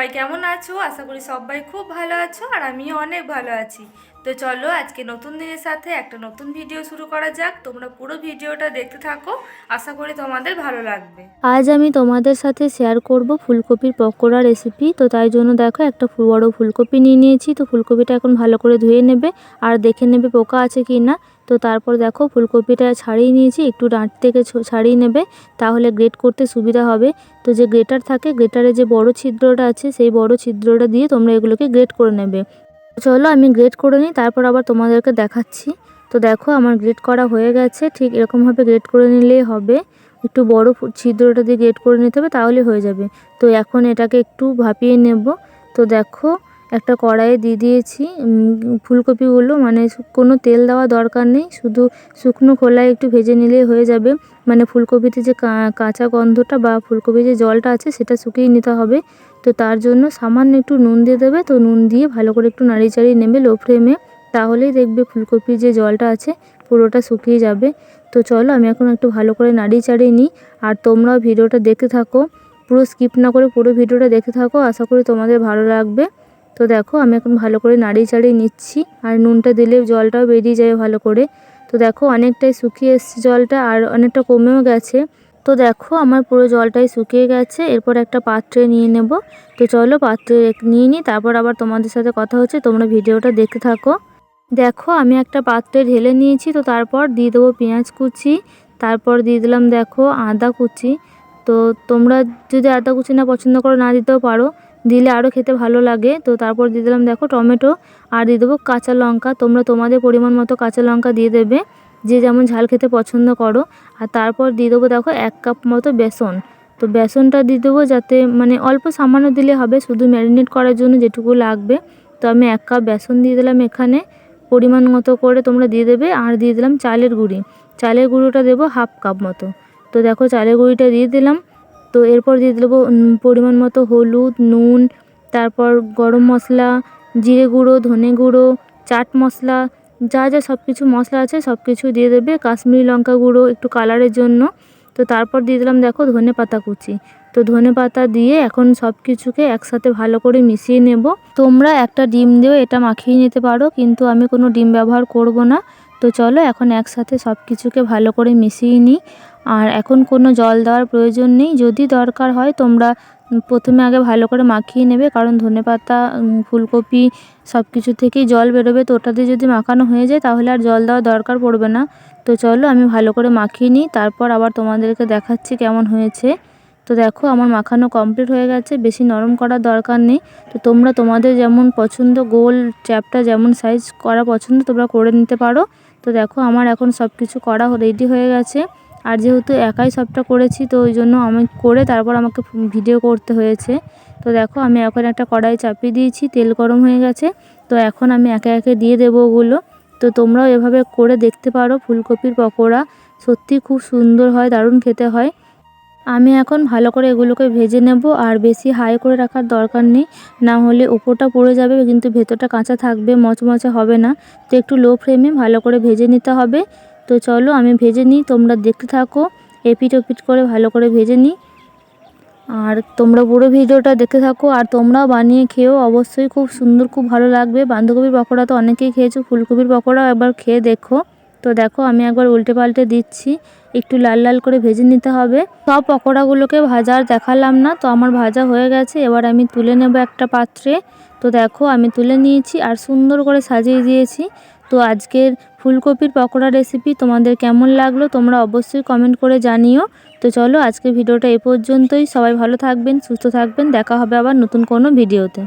সবাই কেমন আছো আশা করি সবাই খুব ভালো আছো আর আমিও অনেক ভালো আছি তো চলো আজকে নতুন দিনের সাথে একটা নতুন ভিডিও শুরু করা যাক। তোমরা পুরো ভিডিওটা দেখতে থাকো। আশা করি তোমাদের ভালো লাগবে। আজ আমি তোমাদের সাথে শেয়ার করব ফুলকপির পকোড়া রেসিপি তো তাই জন্য দেখো, একটা বড় ফুলকপি নিয়ে নিয়েছি। তো ফুলকপিটা এখন ভালো করে ধুয়ে নেবে আর দেখে নেবে পোকা আছে কি না তো তারপর দেখো, ফুলকপিটা ছাড়িয়ে নিয়েছি। একটু ডাঁট থেকে ছাড়িয়ে নেবে। তাহলে গ্রেট করতে সুবিধা হবে। তো যে গ্রেটার থাকে গ্রেটারে যে বড় ছিদ্রটা আছে, সেই বড় ছিদ্রটা দিয়ে তোমরা এগুলোকে গ্রেট করে নেবে। চলো আমি গ্রেড করে নিই, তারপর আবার তোমাদেরকে দেখাচ্ছি। তো দেখো, আমার গ্রেড করা হয়ে গেছে, ঠিক এরকমভাবে গ্রেড করে নিলেই হবে। একটু বড় ছিদ্রটা দিয়ে গ্রেড করে নিতে হবে তাহলে হয়ে যাবে। তো এখন এটাকে একটু ভাপিয়ে নেব। তো দেখো একটা কড়াইয়ে দিয়ে দিয়েছি। ফুলকপিগুলো মানে কোনো তেল দেওয়া দরকার নেই। শুধু শুকনো খোলায় একটু ভেজে নিলেই হয়ে যাবে। মানে ফুলকপিতে যে কাঁচা গন্ধটা বা ফুলকপির যে জলটা আছে সেটা শুকিয়ে নিতে হবে। তো তার জন্য সামান্য একটু নুন দিয়ে দেবে। তো নুন দিয়ে ভালো করে একটু নাড়িয়ে চাড়িয়ে নেবে লো ফ্লেমে। তাহলেই দেখবে ফুলকপির যে জলটা আছে পুরোটা শুকিয়ে যাবে। তো চলো আমি এখন একটু ভালো করে নাড়িয়ে চাড়িয়ে নিই। আর তোমরাও ভিডিওটা দেখতে থাকো। পুরো স্কিপ না করে পুরো ভিডিওটা দেখে থাকো। আশা করি তোমাদের ভালো লাগবে। তো দেখো, আমি এখন ভালো করে নাড়িয়ে চাড়িয়ে নিচ্ছি। আর নুনটা দিলে জলটাও বেরিয়ে যাবে ভালো করে। তো দেখো, অনেকটাই শুকিয়ে এসছে জলটা আর অনেকটা কমেও গেছে। তো দেখো, আমার পুরো জলটাই শুকিয়ে গেছে। এরপর একটা পাত্রে নিয়ে নেব। তো চলো, পাত্রে নিয়ে নিই। তারপর আবার তোমাদের সাথে কথা হচ্ছে। তোমরা ভিডিওটা দেখতে থাকো। দেখো, আমি একটা পাত্রে ঢেলে নিয়েছি। তো তারপর দিয়ে দেবো পেঁয়াজ কুচি। তারপর দিয়ে দিলাম, দেখো, আদা কুচি। তো তোমরা যদি আদা কুচি না পছন্দ করো, না দিতেও পারো। দিলে আরও খেতে ভালো লাগে। তো তারপর দিয়ে দিলাম, দেখো, টমেটো। আর দিয়ে দেবো কাঁচা লঙ্কা। তোমরা তোমাদের পরিমাণ মতো কাঁচা লঙ্কা দিয়ে দেবে। যে যেমন ঝাল খেতে পছন্দ করো। আর তারপর দিয়ে দেবো, দেখো, এক কাপ মতো বেসন। তো বেসনটা দিয়ে দেবো যাতে মানে অল্প সামান্য দিলে হবে, শুধু ম্যারিনেট করার জন্য যেটুকু লাগবে। তো আমি এক কাপ বেসন দিয়ে দিলাম এখানে। পরিমাণ মতো করে তোমরা দিয়ে দেবে। আর দিয়ে দিলাম চালের গুঁড়ি। চালের গুঁড়োটা দেবো হাফ কাপ মতো। তো দেখো, চালের গুঁড়িটা দিয়ে দিলাম। তো এরপর দিয়ে দেবো পরিমাণ মতো হলুদ, নুন, তারপর গরম মশলা, জিরে গুঁড়ো, ধনে গুঁড়ো, চাট মশলা, যা যা সব কিছু মশলা আছে সব কিছু দিয়ে দেবে, কাশ্মীরি লঙ্কা গুঁড়ো একটু কালারের জন্য। তো তারপর দিয়ে দিলাম দেখো ধনে পাতা কুচি। তো ধনে পাতা দিয়ে এখন সব কিছুকে একসাথে ভালো করে মিশিয়ে নেব। তোমরা একটা ডিম দিয়েও এটা মাখিয়ে নিতে পারো, কিন্তু আমি কোনো ডিম ব্যবহার করব না। তো চলো এখন একসাথে সব কিছুকে ভালো করে মিশিয়ে নিই। আর এখন কোনো জল দেওয়ার প্রয়োজন নেই। যদি দরকার হয়, তোমরা প্রথমে আগে ভালো করে মাখিয়ে নেবে, কারণ ধনেপাতা ফুলকপি সব কিছু থেকেই জল বেরোবে। তো ওটা দিয়ে যদি মাখানো হয়ে যায়, তাহলে আর জল দেওয়ার দরকার পড়বে না। তো চলো, আমি ভালো করে মাখিয়ে নিই। তারপর আবার তোমাদেরকে দেখাচ্ছি কেমন হয়েছে। তো দেখো, আমার মাখানো কমপ্লিট হয়ে গেছে। বেশি নরম করার দরকার নেই। তো তোমরা তোমাদের যেমন পছন্দ, গোল চ্যাপটা যেমন সাইজ করা পছন্দ, তোমরা করে নিতে পারো। তো দেখো, আমার এখন সব কিছু করা রেডি হয়ে গেছে। আর যেহেতু একাই সবটা করেছি, তো ওই জন্য আমি করে তারপর আমাকে ভিডিও করতে হয়েছে। তো দেখো, আমি এখন একটা কড়াই চাপিয়ে দিয়েছি, তেল গরম হয়ে গেছে। তো এখন আমি একে একে দিয়ে দেবো ওগুলো। তো তোমরাও এভাবে করে দেখতে পারো, ফুলকপির পকোড়া সত্যি খুব সুন্দর হয়, দারুণ খেতে হয়। আমি এখন ভালো করে এগুলোকে ভেজে নেব, আর বেশি হাই করে রাখার দরকার নেই। না হলে উপরটা পড়ে যাবে, কিন্তু ভেতরটা কাঁচা থাকবে, মচমচে হবে না। তো একটু লো ফ্লেমে ভালো করে ভেজে নিতে হবে। তো চলো আমি ভেজে নিই, তোমরা দেখতে থাকো, এপিট ওপিট করে ভালো করে ভেজে নিই। আর তোমরা পুরো ভিডিওটা দেখতে থাকো, আর তোমরাও বানিয়ে খেয়েও অবশ্যই খুব সুন্দর, খুব ভালো লাগবে। বাঁধাকপির পকোড়া তো অনেকেই খেয়েছো, ফুলকপির পকোড়াও একবার খেয়ে দেখো। তো দেখো, আমি একবার উল্টে পাল্টে দিচ্ছি, একটু লাল লাল করে ভেজে নিতে হবে। সব পকোড়াগুলোকে ভাজা আর দেখালাম না, তো আমার ভাজা হয়ে গেছে, এবার আমি তুলে নেব একটা পাত্রে। তো দেখো, আমি তুলে নিয়েছি আর সুন্দর করে সাজিয়ে দিয়েছি। তো আজকের ফুলকপির পকোড়া রেসিপি তোমাদের কেমন লাগল তোমরা অবশ্যই কমেন্ট করে জানিও। তো চলো আজকের ভিডিওটা এ পর্যন্তই। সবাই ভালো থাকবেন, সুস্থ থাকবেন। দেখা হবে আবার নতুন কোনো ভিডিওতে।